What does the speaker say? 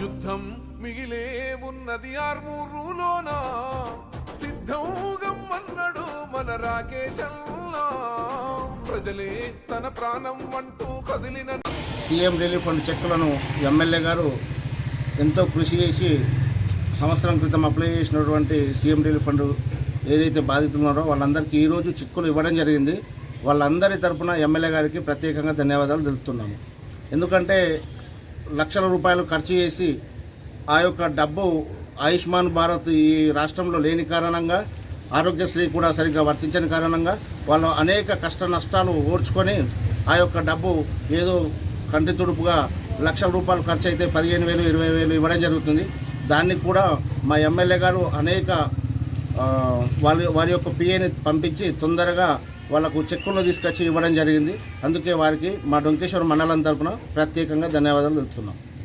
యుద్ధం మిగిలే ఉన్నది ఆర్మూరులోన? సిద్ధం గమ్మన్నడు మన రాకేశల్లా ప్రజలే తన ప్రాణం అంటూ కదిలిన సీఎం రిలీఫ్ ఫండ్ చెక్కులను ఎమ్మెల్యే గారు ఎంతో కృషి చేసి సంవత్సరం క్రితం అప్లై చేసినటువంటి సీఎం రిలీఫ్ ఫండ్ ఏదైతే బాధితులు ఉన్నారో వాళ్ళందరికీ ఈరోజు చెక్కులు ఇవ్వడం జరిగింది. వాళ్ళందరి తరపున ఎమ్మెల్యే గారికి ప్రత్యేకంగా ధన్యవాదాలు తెలుపుతున్నాము. ఎందుకంటే లక్షల రూపాయలు ఖర్చు చేసి ఆ యొక్క డబ్బు ఆయుష్మాన్ భారత్ ఈ రాష్ట్రంలో లేని కారణంగా ఆరోగ్యశ్రీ కూడా సరిగ్గా వర్తించని కారణంగా వాళ్ళు అనేక కష్ట నష్టాలు ఓడ్చుకొని ఆ యొక్క డబ్బు ఏదో కంటి తుడుపుగా లక్షల రూపాయలు ఖర్చు అయితే పదిహేను వేలు ఇరవై వేలు ఇవ్వడం జరుగుతుంది. దాన్ని కూడా మా ఎమ్మెల్యే గారు అనేక వాళ్ళ వారి యొక్క పిఏని పంపించి తొందరగా వాళ్ళకు చెక్కుల్లో తీసుకొచ్చి ఇవ్వడం జరిగింది. అందుకే వారికి మా డొంకేశ్వర మండలం తరపున ప్రత్యేకంగా ధన్యవాదాలు తెలుపుతున్నాం.